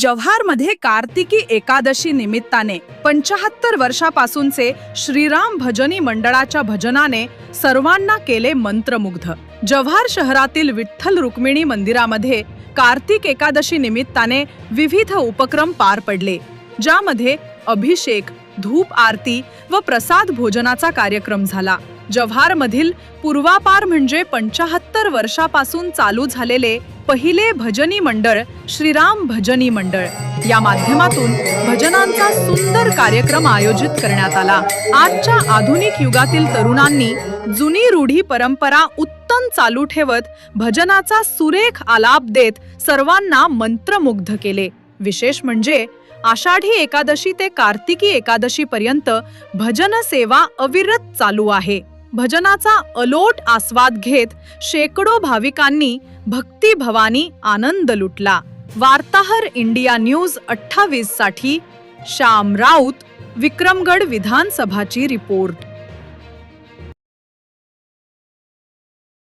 जव्हारमध्ये कार्तिकी एकादशी निमित्ताने पंचाहत्तर वर्षापासूनचे श्रीराम भजनी मंडळाच्या भजनाने सर्वांना केले मंत्रमुग्ध. जव्हार शहरातील विठ्ठल रुक्मिणी मंदिरामध्ये कार्तिक एकादशी निमित्ताने विविध उपक्रम पार पडले ज्यामध्ये अभिषेक धूप आरती व प्रसाद भोजनाचा कार्यक्रम झाला. जव्हारमधील पूर्वापार म्हणजे पंचाहत्तर वर्षापासून चालू झालेले पहिले भजनी मंडळ श्रीराम भजनी मंडळ. या माध्यमातून भजनांचा सुंदर कार्यक्रम आयोजित करण्यात आला. आजच्या आधुनिक युगातील तरुणांनी जुनी रूढी परंपरा उत्तम चालू ठेवत भजनाचा सुरेख आलाप देत सर्वांना मंत्रमुग्ध केले. विशेष म्हणजे आषाढी एकादशी ते कार्तिकी एकादशी पर्यंत भजन सेवा अविरत चालू आहे. भजनाचा अलोट आस्वाद घेत शेकडो भाविकांनी भक्ती भवानी आनंद लुटला. वार्ताहर इंडिया न्यूज अठ्ठावीससाठी श्याम राऊत विक्रमगड विधानसभाची रिपोर्ट.